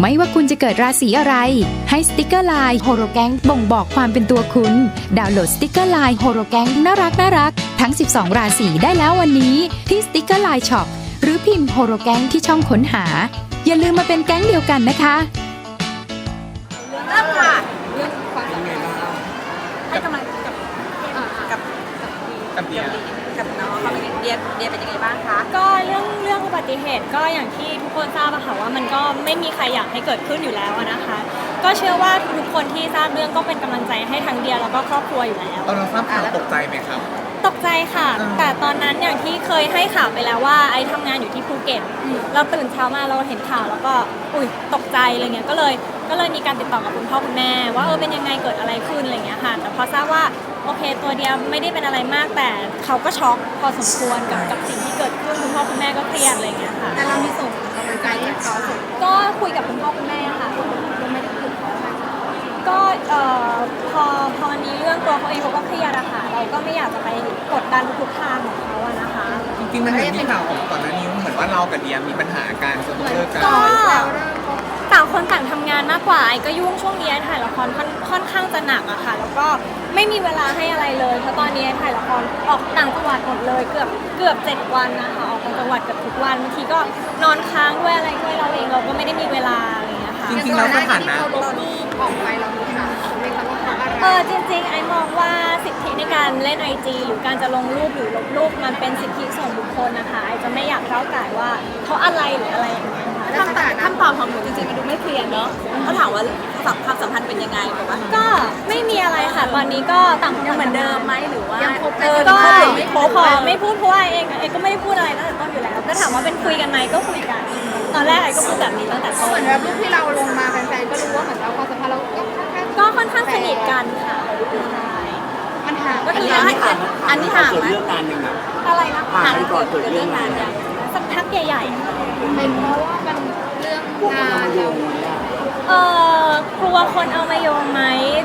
ไม่ว่าคุณจะเกิดราศีอะไร ให้สติกเกอร์ไลน์โฮโรแกงบ่งบอกความเป็นตัวคุณ ดาวน์โหลดสติกเกอร์ไลน์โฮโรแกงน่ารักน่ารักทั้ง 12 ราศีได้แล้ววันนี้ที่สติกเกอร์ไลน์ช็อปหรือพิมพ์โฮโรแกงที่ช่องค้นหา อย่าลืมมาเป็นแก๊งเดียวกันนะคะเริ่มค่ะเรื่องความสัมพันธ์ให้กำลังกับอ่ากับกับเบียร์กับน้อง เขาเป็นเดียเดียเป็นยังไงบ้างคะก็เรื่องเรื่องอุบัติเหตุก็อย่างที่ทุกคนทราบอะค่ะว่ามันก็ไม่มีใครอยากให้เกิดขึ้นอยู่แล้วอะนะคะ ก็เชื่อว่าทุกคนที่ทราบเรื่องก็เป็นกำลังใจให้ทั้งเดียแล้วก็ครอบครัวอยู่แล้ว ตอนเราทราบข่าวตกใจไหมครับ ตกใจค่ะอ่าแต่ตอนนั้นอย่างที่เคยให้ข่าวไปแล้วว่าไอ้ทำงานอยู่ที่ภูเก็ต เราตื่นเช้ามาเราเห็นข่าวแล้วก็อุ้ยตกใจอะไรเงี้ยก็เลยก็เลยมีการติดต่อกับคุณพ่อคุณแม่ว่าเออเป็นยังไงเกิดอะไรขึ้นอะไรเงี้ยค่ะ แต่พอทราบว่า โอเค ตัวเดียวไม่ได้เป็นอะไรมากแต่เขาก็ช็อกพอสมควรกับกับสิ่งที่เกิดขึ้นคุณพ่อคุณแม่ก็เครียดอะไรเงี้ยค่ะ แต่เรามีส่งกำลังใจให้เขาส่งก็คุยกับคุณพ่อคุณแม่ค่ะยังไม่ได้คุยกับเขาค่ะก็เอ่อพอพอมันมีเรื่องตัวเขาเองเขาก็เครียดอะค่ะเราก็ไม่อยากจะไปกดดันทุกๆทางของเขาอะนะคะ จริงๆมันเห็นมีข่าวของก่อนหน้านี้เหมือนว่าเรากับเดียมีปัญหาการจนต้องเลิกกัน ก็ต่าง คนต่างทำงานมากกว่าไอ้ก็ยุ่งช่วงนี้ไอ้ถ่ายละครค่อนค่อนข้างจะหนักอะค่ะ แล้วก็ไม่มีเวลาให้อะไรเลยเพราะตอนนี้ไอ้ถ่ายละครออกต่างจังหวัดหมดเลยเกือบเกือบเจ็ดวันนะคะออกต่างจังหวัดเกือบทุกวันบางทีก็นอนค้างด้วยอะไรด้วยเราเองเราก็ไม่ได้มีเวลาอะไรอย่างเงี้ยค่ะ จริงๆแล้วสถานะเขาลบรูปออกไปเรามีถามเขาไหมคะว่าเพราะอะไรเออจริงๆไอมองว่าสิทธิในการเล่นไอจีหรือการจะลงรูปหรือลบรูปมันเป็นสิทธิส่วนบุคคลนะคะไอจะไม่อยากก้าวไก่ายว่าเขาอะไรหรืออะไรอย่างเงี้ย ค่ะคำตอบคำตอบของหนูจริงๆมันดูไม่เคลียร์เนาะเขาถามว่าความสัมพันธ์เป็นยังไงแบบว่าก็ไม่มีอะไรค่ะ ตอนนี้ก็ต่างคนยังเหมือนเดิมต่างไหมหรือว่ายัยังคบเอกันอก็ก็ไม่คบขอไม่พูดเพราะว่าเองเองก็ไม่ได้พูดอะไรตั้งแต่ต้นอยู่แล้ว ก็ถามว่าเป็นคุยกันไหมก็คุยกัน ตอนแรกไอก็พูดแบบนี้ตั้งแต่ต้เหมืนอนแบบรูปที่เราลงมาแฟนๆก็รู้ว่าเหมือนเราความสัมพันธ์เราก็ค่อนข้างก็ค่อนข้างสนิทกันค่ะใช่มันห่างก็คือให้เกิดอันนี้ห่างเกิดไหมเรื่องงานหนึ่งอะอะไรนะห่างกันก่อนเกิดเรื่องงานใหญ่ สักพักใหญ่ๆค่ะเป็นเพราะว่ามันเรื่องพวกมันงานมาโยเรางไหมอะเออกลัวคนเอามาโยงไหม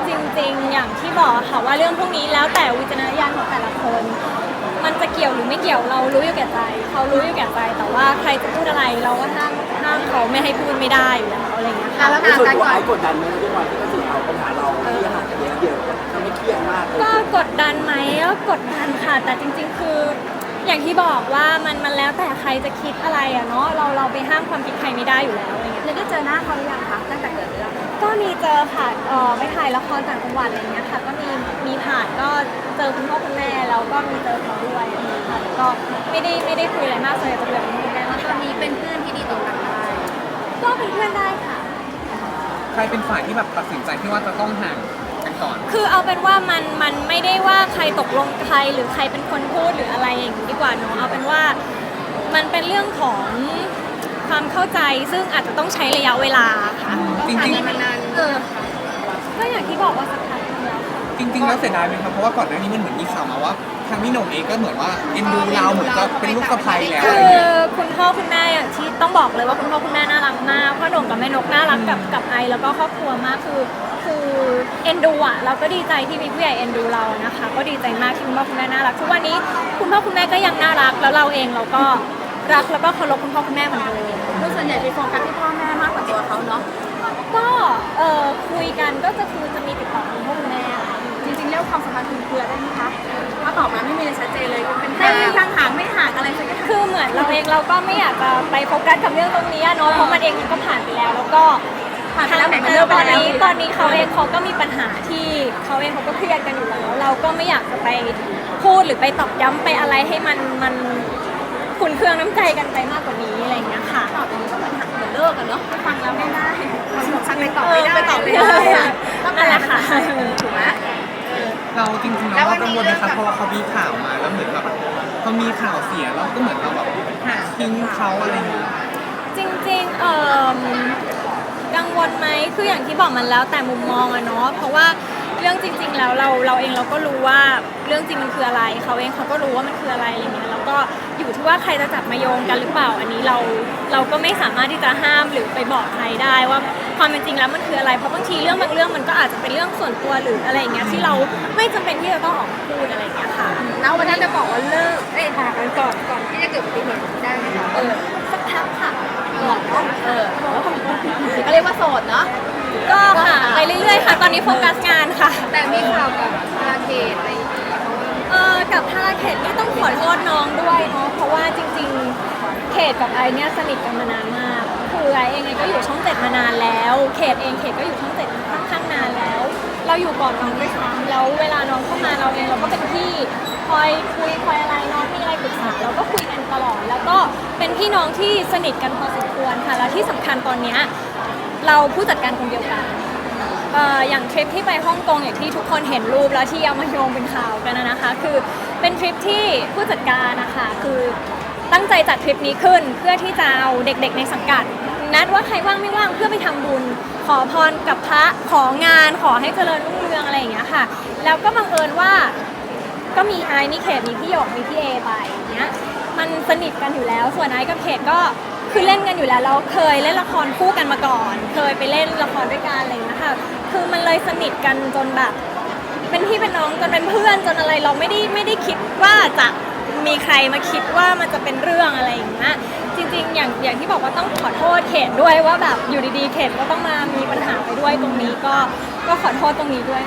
จริงๆ อย่างที่บอกค่ะว่าเรื่องพวกนี้แล้วแต่วิจารณญาณของแต่ละคน มันจะเกี่ยวหรือไม่เกี่ยวเรารู้อยู่แก่ใจเขารู้อยู่แก่ใจแต่ว่าใครจะพูดอะไรเราก็ห้ามห้ามเขาไม่ให้พูดไม่ได้อยู่แล้วอะไรอย่างเงี้ยค่ะแล้วในห่างส่วนกันตัวก่อนไอ้กดดันไหมด้วยความที่ก็สื่อเอาปัญหาเราที่ห่างกันเยอะเดียวทำให้เครียดมากเลยก็กดดันไหมก็กดดันค่ะ แต่จริง ๆ คือ อย่างที่บอกว่ามันมันแล้วแต่ใครจะคิดอะไรอะเนาะเราเราไปห้ามความคิดใครไม่ได้อยู่แล้วอะไรเงี้ยเลยได้เจอหน้าเขาหรือยังคะตั้งแต่เกิดเรื่องก็มีเจอค่ะเออไปถ่ายละครต่างจังหวัดอะไรเงี้ยค่ะก็มีมีผ่านก็เจอคุณพ่อคุณแม่แล้วก็มีเจอเขาด้วยอะไรเงี้ยค่ะแต่ก็ไม่ได้ไม่ได้คุยอะไรมากเลยจะคุยกับคุณพ่อคุณแม่มากกตอว่านนี้เป็นเพื่อนที่ดีต่อกันได้ก็เป็นเพื่อนได้ค่ะ ใครเป็นฝ่ายที่แบบตัดสินใจที่ว่าจะต้องห่าง กันก่อน คือเอาเป็นว่ามันมันไม่ได้ว่าใครตกลงใครหรือใครเป็นคนพูดหรืออะไรอย่างนี้ดีกว่าเนาะเอาเป็นว่ามันเป็นเรื่องของความเข้าใจซึ่งอาจจะต้องใช้ระยะเวลาค่ะจริงมานานเออก็อย่างที่บอกว่าสักพักหนึงแล้วค่ะๆจริงๆแล้วเสียดายไหมครับเพราะว่าก่อนหน้านี้มันเหมือนมีข่าวมาว่า ทางพี่หนุ่มเองก็เหมือนว่าเอ็นดูเราเหมือนจะเป็นลูกสะใภ้แล้วคือะไรอเงี้ยคุณพ่อคุณแม่อย่างที่ต้องบอกเลยว่าคุณพ่อคุณแม่น่ารักมากพ่อหนุ่มกับแม่นกน่ารักกับกับไอแล้วก็ครอบครัวมากคือ คือเอ็นดูอะเราก็ดีใจที่มีผู้ใหญ่เอ็นดูเรานะคะ ก็ดีใจมากที่คุณพ่อคุณแม่น่ารักทุกวันนี้คุณพ่อคุณแม่ก็ยังน่ารักแล้วเราเองเราก็รักแล้วก็เคารพคุณพ่อคุณแม่เหมือนเดิมลูกส่วนใหญ่ไปโฟกัสที่พ่อแม่มากกว่าตัวเขาเนาะก็เออคุยกันก็จะคือจะมีติดต่อคุณพ่อคุณแม่ค่ะจริงๆเรื่องความสัมพันธ์คุณเครือได้ไหมคะถ้าตอบมาไม่มีอะไรชัดเจนเลยเป็นไม่มีทางห่างไม่ห่างอะไรสักอย่างคือเหมือนเราเองเราก็ไม่อยากจะไปโฟกัสกับเรื่องตรงนี้อะเนาะเพราะมันเองมันก็ผ่านไปแล้ว แล้วก็ ผ่านไปแล้วเหมือนเอเดิอมตอนแล้ว นี้ตอนนี้เขาเองเขาก็มีปัญหาที่เขาเองเขาก็เครียดกันอยู่แล้ว เราก็ไม่อยากจะไปพูดหรือไปตอกย้ำไปอะไรให้มันมันขุนเคืองน้ำใจกันไปมากกว่านี้อะไรอย่างเงี้ยค่ะ ตอบอย่างนี้ก็เหมือนหักเหมือนเลิกกันเนาะฟังแล้วไม่ได้คนบอกฟังไปตอบเอไม่อได้ไปตอบไม่ได้อะต้องนั่นแหละค่ะ ถูกไหม เราจริงๆแล้วเรากังวลนะครับเพราะว่าเขามีข่าวมาแล้วเหมือนแบบเขามีข่าวเสียแล้วก็เหมือนเราแบบห่างทิ้งเขาอะไรอย่างเงี้ย จริงๆเอ่อ กังวลไหมคืออย่างที่บอกมันแล้วแต่มุมมองอะเนาะเพราะว่าเรื่องจริง ๆ แล้วเราเราเองเราก็รู้ว่าเรื่องจริงมันคืออะไร เขาเองเขาก็รู้ว่ามันคืออะไรอะไรเงี้ยแล้วก็อยู่ที่ว่าใครจะจับมาโยงกันหรือเปล่าอันนี้เราเราก็ไม่สามารถที่จะห้ามหรือไปบอกใครได้ว่าความเป็นจริงแล้วมันคืออะไรเพราะบางทีเรื่องบางเรื่องมันก็อาจจะเป็นเรื่องส่วนตัวหรืออะไรอย่างเงี้ยที่เราไม่จำเป็นที่จะต้องออกมาพูดอะไรอย่างเงี้ยค่ะแล้ววันนั้นจะบอกว่าเลิกเอ้ยห่างกันก่อนก่อนที่จะเกิดอุบัติเหตุได้ไหมคะเออสักพักค่ะก่อนเนาะเออ แล้วก็มีก็เลยรียกว่าโสดเนาะก็ค่ะไปเรื่อยๆค่ะ ตอนนี้โฟกัสงานค่ะ แต่มีข่าวกับพาเกตอะไรอย่างเงี้ยเออกับทาราเขตนี่ต้องขอโทษน้องด้วยเนาะเพราะว่าจริงๆ เขตกับไอเนี่ยสนิทกันมานานมาก คือไอเองไงก็อยู่ช่องเจ็ดมานานแล้ว เขตเองเขตก็อยู่ช่องเจ็ดค่อนข้างนานแล้ว เราอยู่ก่อนน้องด้วยซ้ำแล้วเวลาน้องเข้ามาเราเองเราก็เป็นพี่คอยคุยคอยอะไรน้องมีอะไรปรึกษาเราก็คุยกันตลอด แล้วก็เป็นพี่น้องที่สนิทกันพอสมควรค่ะแล้วที่สำคัญตอนเนี้ย เราผู้จัดการคนเดียวกันเอ่ออย่างทริปที่ไปฮ่องกงอย่างที่ทุกคนเห็นรูปแล้วที่เอามาโยงเป็นข่าวกันนะนะคะ คือเป็นทริปที่ผู้จัดการนะคะคือตั้งใจจัดทริปนี้ขึ้นเพื่อที่จะเอาเด็กๆ ในสังกัด นัดว่าใครว่างไม่ว่างเพื่อไปทำบุญ ขอพรกับพระของานขอให้เจริญรุ่งเรืองอะไรอย่างเงี้ยค่ะ แล้วก็บังเอิญว่าก็มีไอซ์มีเขตมีพี่หยกมีพี่เอไปอย่างเงี้ยมันสนิทกันอยู่แล้วส่วนไอซ์กับเขตก็ คือเล่นกันอยู่แล้วเราเคยเล่นละครคู่กันมาก่อน เคยไปเล่นละครด้วยกันอะไรอย่างเงี้ยค่ะ คือมันเลยสนิทกันจนแบบ เป็นพี่เป็นน้องจนเป็นเพื่อนจนอะไรเราไม่ได้ไม่ได้คิดว่าจะมีใครมาคิดว่ามันจะเป็นเรื่องอะไรอย่างเงี้ยจริงๆ อย่างอย่างที่บอกว่าต้องขอโทษเขตด้วยว่าแบบอยู่ดีๆ เขตก็ต้องมามีปัญหาไปด้วยตรงนี้ก็ก็ขอโทษตรงนี้ด้วย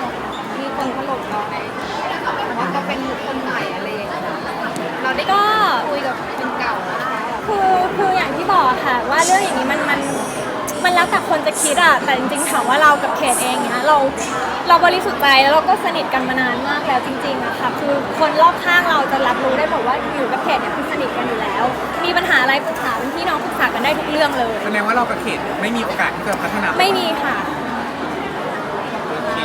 มีคนถล่มเราในว่าเขาเป็นคนใหม่อะไรอย่างเงี้ยเราได้ก็คุยกับ คนเก่านะคะคือคืออย่างที่บอกอะค่ะว่าเรื่องอย่างนี้มันมันมันแล้วแต่คนจะคิดอะแต่จริงๆถามว่าเรากับเขตเองเนี้ยเราเราบริสุทธิ์ใจแล้วเราก็สนิทกันมานานมากแล้วจริงๆอะค่ะคือคนรอบข้างเราจะรับรู้ได้หมดว่าอยู่กับเขตเนี่ยคือสนิทกันอยู่แล้ว มีปัญหาอะไรปรึกษาเป็นพี่น้องปรึกษากันได้ทุกเรื่องเลย แสดงว่าเรากับเขตไม่มีโอกาสที่จะพัฒนาไม่มีค่ะ โอเค